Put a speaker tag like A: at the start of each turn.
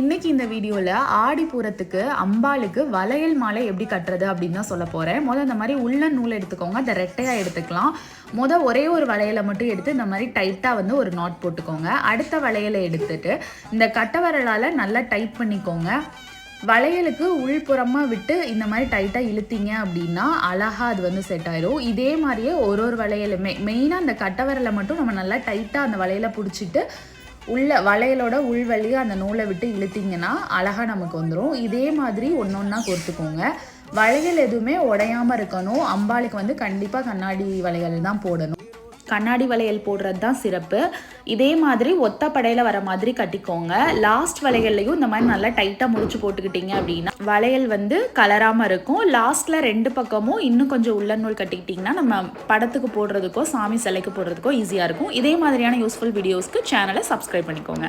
A: இன்னைக்கு இந்த வீடியோவில் ஆடி பூரத்துக்கு அம்பாளுக்கு வளையல் மாலை எப்படி கட்டுறது அப்படின்னு தான் சொல்ல போகிறேன் முதல் இந்த மாதிரி உள்ள நூல் எடுத்துக்கோங்க. அதை ரெட்டையாக எடுத்துக்கலாம். முத ஒரே ஒரு வளையலை மட்டும் எடுத்து இந்த மாதிரி டைட்டாக வந்து ஒரு நாட் போட்டுக்கோங்க. அடுத்த வளையலை எடுத்துட்டு இந்த கட்டவரலால் நல்லா டைட் பண்ணிக்கோங்க. வளையலுக்கு உள்புறமாக விட்டு இந்த மாதிரி டைட்டாக இழுத்தீங்க அப்படின்னா அழகாக அது வந்து செட் ஆயிடும் இதே மாதிரியே ஒரு ஒரு வளையலுமே. மெயினாக அந்த கட்டவரலை மட்டும் நம்ம நல்லா டைட்டாக அந்த வளையலை பிடிச்சிட்டு உள்ள வளையலோட உள்வழியை அந்த நூலை விட்டு இழுத்தீங்கன்னா அழகாக நமக்கு வந்துடும் இதே மாதிரி ஒன்று ஒன்றா கொடுத்துக்கோங்க வளையல் எதுவுமே உடையாமல் இருக்கணும். அம்பாளுக்கு வந்து கண்டிப்பாக கண்ணாடி வளையல் தான் போடணும். கண்ணாடி வளையல் போடுறது தான் சிறப்பு. இதே மாதிரி ஒத்த படையில் வர மாதிரி கட்டிக்கோங்க. லாஸ்ட் வளையல்லையும் இந்த மாதிரி நல்லா டைட்டாக முடிச்சு போட்டுக்கிட்டீங்க அப்படின்னா வளையல் வந்து கலராமல் இருக்கும். லாஸ்ட்டில் ரெண்டு பக்கமும் இன்னும் கொஞ்சம் உள்ள நூல் கட்டிக்கிட்டிங்கன்னா நம்ம படத்துக்கு போடுறதுக்கோ சாமி சிலைக்கு போடுறதுக்கோ ஈஸியாக இருக்கும். இதே மாதிரியான யூஸ்ஃபுல் வீடியோஸ்க்கு சேனலை சப்ஸ்கிரைப் பண்ணிக்கோங்க.